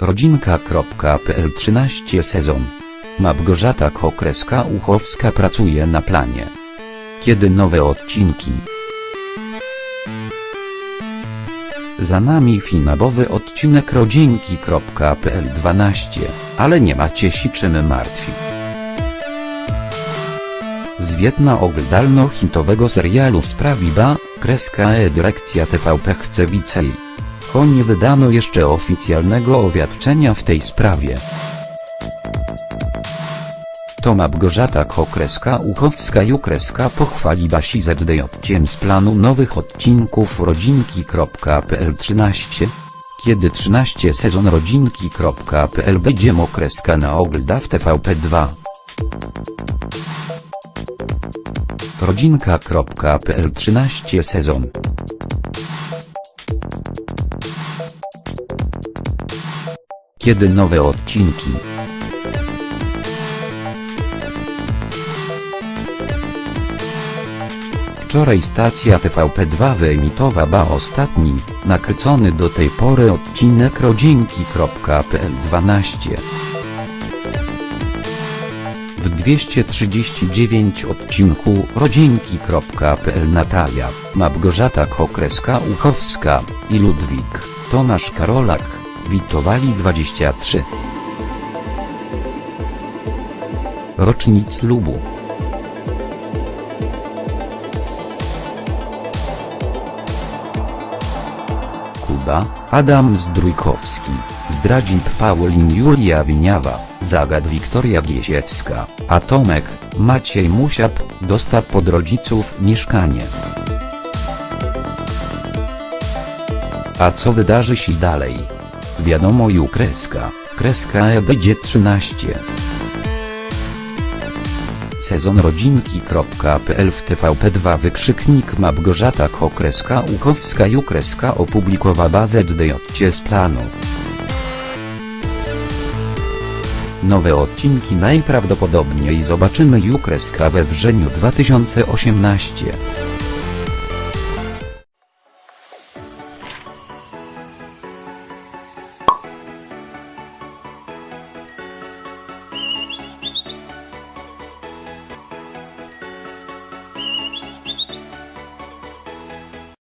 Rodzinka.pl 13 sezon. Małgorzata Kokreska-Uchowska pracuje na planie. Kiedy nowe odcinki? Za nami finałowy odcinek rodzinki.pl 12, ale nie macie się czym martwi. Zwiedna oglądalno-hitowego serialu Sprawiba, kreska e dyrekcja TVP chce więcej. Cho nie wydano jeszcze oficjalnego oświadczenia w tej sprawie. To Małgorzata Kokreska-Uchowska pochwaliła się ZDJ z planu nowych odcinków rodzinki.pl 13. Kiedy 13 sezon rodzinki.pl będzie mokreska na ogląda w TVP2. Rodzinka.pl 13 sezon. Kiedy nowe odcinki? Wczoraj stacja TVP2 wyemitowała ostatni, nakręcony do tej pory odcinek rodzinki.pl 12. W 239 odcinku rodzinki.pl Natalia, Małgorzata Kokreska-Uchowska i Ludwik, Tomasz Karolak, witowali 23. Rocznic lubu. Kuba, Adam Zdrójkowski, Zdradzin Paulin Julia Winiawa, Zagad Wiktoria Giesiewska, a Tomek, Maciej Musiap, dostał pod rodziców mieszkanie. A co wydarzy się dalej? Wiadomo ju kreska, kreska e będzie 13. Sezon rodzinki.pl w TVP2 wykrzyknik Małgorzata Kokreska Uchowska Jukreska opublikowała DJC z planu. Nowe odcinki najprawdopodobniej zobaczymy Jukreska we wrześniu 2018.